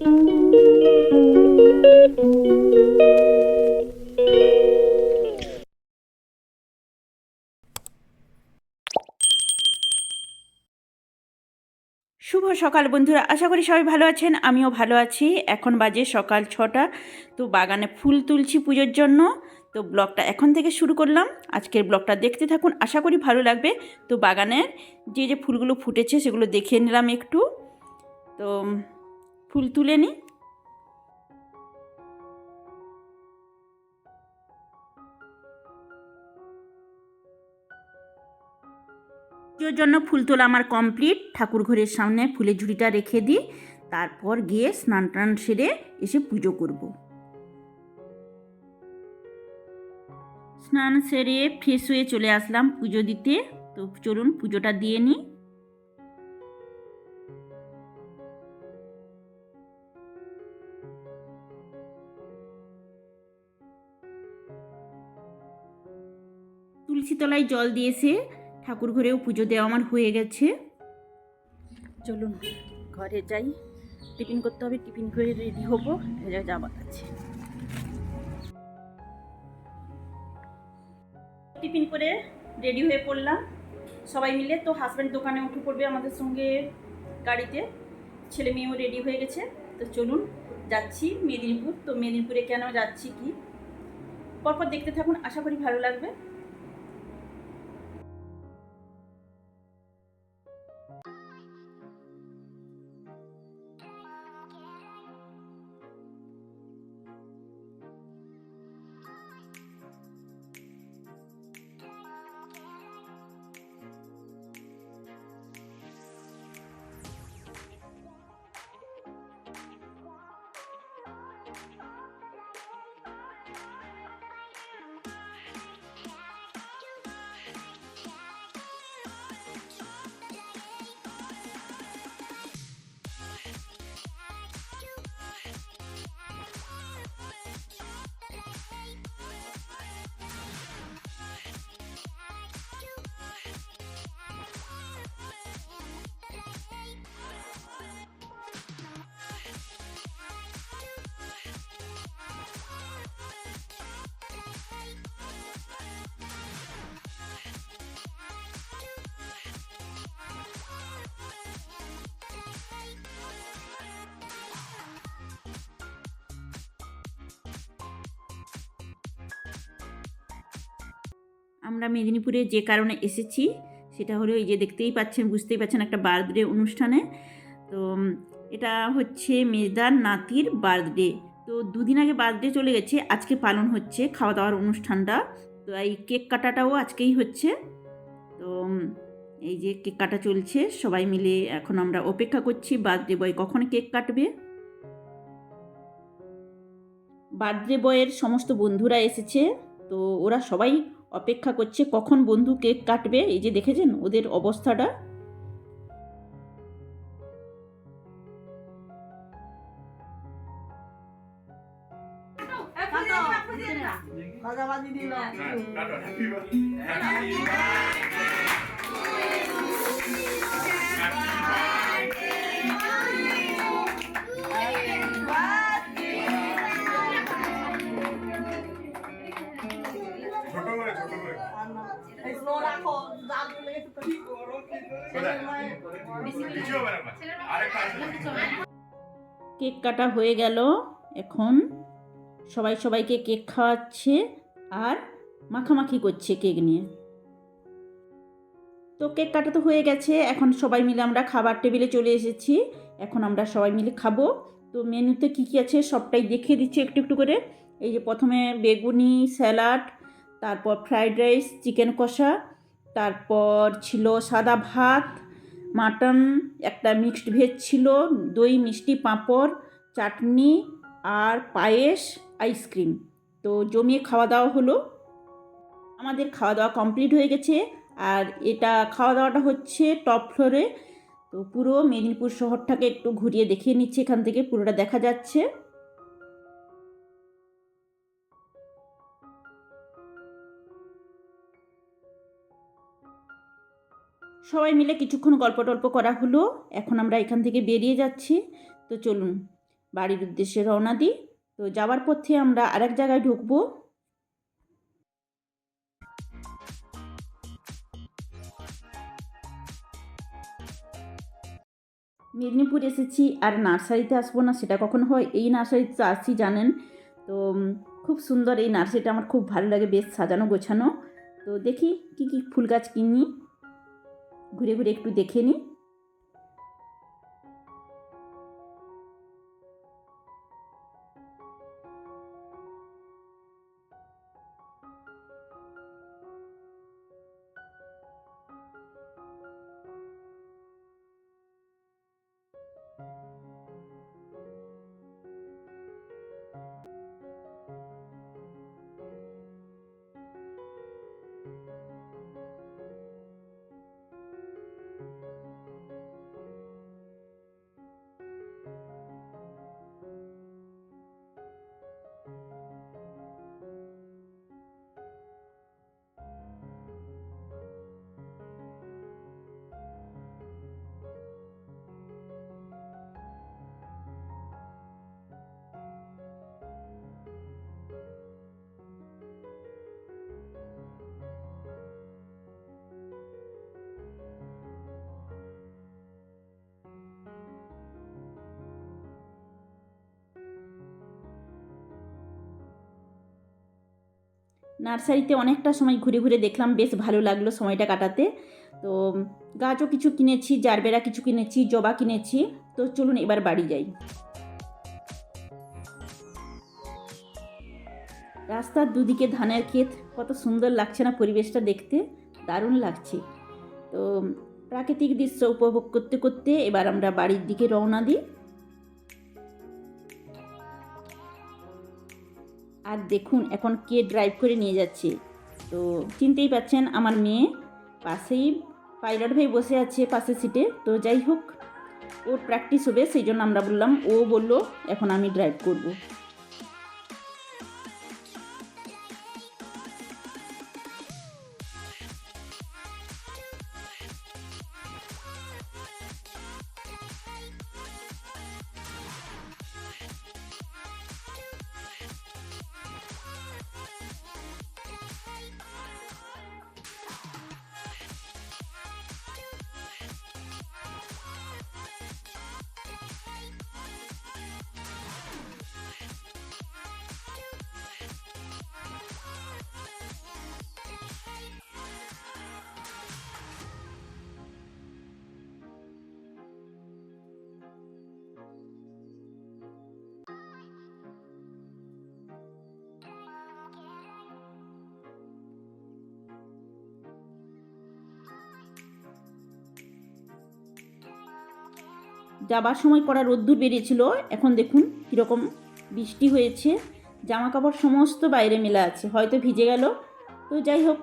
শুভ সকাল, বন্ধুরা। আশা করি সবাই ভালো আছেন, আমিও ভালো আছি। এখন বাজে সকাল ছটা। তো বাগানে ফুল তুলছি পুজোর জন্য। তো ব্লগটা এখন থেকে শুরু করলাম। আজকের ব্লগটা দেখতে থাকুন, আশা করি ভালো লাগবে। তো বাগানের যে যে ফুলগুলো ফুটেছে, সেগুলো দেখে নিলাম একটু। তো ফুল তুলে নিই পুজোর জন্য ফুল তোলা আমার কমপ্লিট। ঠাকুর ঘরের সামনে ফুলের ঝুড়িটা রেখে দিই। তারপর গিয়ে স্নান টান সেরে এসে পুজো করব। স্নান সেরে ফ্রেশ হয়ে চলে আসলাম পুজো দিতে। তো চলুন পুজোটা দিয়ে নিই। তুলসী তলায় জল দিয়েছে। ঠাকুর ঘরেও পুজো দেওয়া আমার হয়ে গেছে। চলুন, ঘরে যাই। টিফিন করতে হবে, টিফিন করে রেডি হব। যাবার আছে। টিফিন করে রেডি হয়ে পড়লাম। সবাই মিলে তো হাজব্যান্ড দোকানে উঠে পড়বে আমাদের সঙ্গে গাড়িতে। ছেলে মেয়েও রেডি হয়ে গেছে। তো চলুন, যাচ্ছি মেদিনীপুর। তো মেদিনীপুরে কেন যাচ্ছি কি? পরপর দেখতে থাকুন, আশা করি ভালো লাগবে। আমরা মেদিনীপুরে যে কারণে এসেছি, সেটা হলো এই যে দেখতেই পাচ্ছেন, বুঝতেই পাচ্ছেন একটা বার্থডে অনুষ্ঠানে। তো এটা হচ্ছে মেজদার নাতির বার্থডে। তো দুদিন আগে বার্থডে চলে গেছে, আজকে পালন হচ্ছে খাওয়া দাওয়ার অনুষ্ঠানটা। তো এই কেক কাটাটাও আজকেই হচ্ছে। তো এই যে কেক কাটা চলছে, সবাই মিলে এখন আমরা অপেক্ষা করছি, বার্থডে বয় কখন কেক কাটবে। বার্থডে বয়ের সমস্ত বন্ধুরা এসেছে, তো ওরা সবাই অপেক্ষা করছে কখন বন্ধু কেক কাটবে? এই যে দেখেছেন ওদের অবস্থাটা। কেক কাটা হয়ে গেল এখন। সবাই সবাইকে কেক খাওয়াচ্ছে আর মাখামাখি করছে কেক নিয়ে। তো কেক কাটা তো হয়ে গেছে, এখন সবাই মিলে আমরা খাবার টেবিলে চলে এসেছি। এখন আমরা সবাই মিলে খাব। তো মেনুতে কী কী আছে সবটাই দেখিয়ে দিচ্ছি একটু একটু করে। এই যে প্রথমে বেগুনি, স্যালাড, তারপর ফ্রাইড রাইস, চিকেন কষা তারপর ছিল সাদা ভাত, মাটন, একটা মিক্সড ভেজ ছিল, দই, মিষ্টি, পাঁপড়, চাটনি আর পায়েস আইসক্রিম তো জমিয়ে খাওয়া দাওয়া হলো। আমাদের খাওয়া দাওয়া কমপ্লিট হয়ে গেছে। আর এটা খাওয়া দাওয়াটা হচ্ছে টপ ফ্লোরে তো পুরো মেদিনীপুর শহরটাকে একটু ঘুরিয়ে দেখিয়ে নিচ্ছে। এখান থেকে পুরোটা দেখা যাচ্ছে। সবাই মিলে কিছুক্ষণ গল্প টল্প করা হলো। এখন আমরা এখান থেকে বেরিয়ে যাচ্ছি। তো চলুন, বাড়ির উদ্দেশ্যে রওনা দিই। তো যাওয়ার পথে আমরা আরেক জায়গায় ঢুকবো। মেদিনীপুর এসেছি আর নার্সারিতে আসব না, সেটা কখন হয়? এই নার্সারিতে তো আসছি জানেন? তো খুব সুন্দর এই নার্সারিটা, আমার খুব ভালো লাগে বেশ সাজানো গোছানো। তো দেখি কি কি ফুল গাছ কিনি। ঘুরে ঘুরে একটু দেখে নিই। নার্সারিতে অনেকটা সময় ঘুরে ঘুরে দেখলাম, বেশ ভালো লাগল সময়টা কাটাতে। তো গাছও কিছু কিনেছি, জারবেরা কিছু কিনেছি, জবা কিনেছি। তো চলুন এবার বাড়ি যাই। রাস্তার দুদিকে ধানের ক্ষেত, কত সুন্দর লাগছে না পরিবেশটা দেখতে, দারুণ লাগছে। তো প্রাকৃতিক দৃশ্য উপভোগ করতে করতে এবার আমরা বাড়ির দিকে রওনা দিই। আর দেখুন, এখন কে ড্রাইভ করে নিয়ে যাচ্ছে। তো চিনতেই পাচ্ছেন, আমার মেয়ে পাশেই পাইলট ভাই বসে আছে পাশে সিটে তো যাই হোক, ওর প্র্যাকটিস হবে, সেই জন্য আমরা বললাম, ও বলল, এখন আমি ড্রাইভ করব। যাবার সময় করা রোদ্দুর বেরিয়েছিল। এখন দেখুন কীরকম বৃষ্টি হয়েছে। জামা কাপড় সমস্ত বাইরে মেলা আছে, হয়তো ভিজে গেল। তো যাই হোক,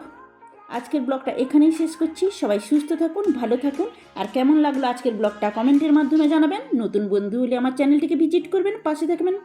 আজকের ব্লগটা এখানেই শেষ করছি। সবাই সুস্থ থাকুন, ভালো থাকুন। আর কেমন লাগল আজকের ব্লগটা কমেন্টের মাধ্যমে জানাবেন। নতুন বন্ধু হলে আমার চ্যানেলটিকে ভিজিট করবেন, পাশে থাকবেন।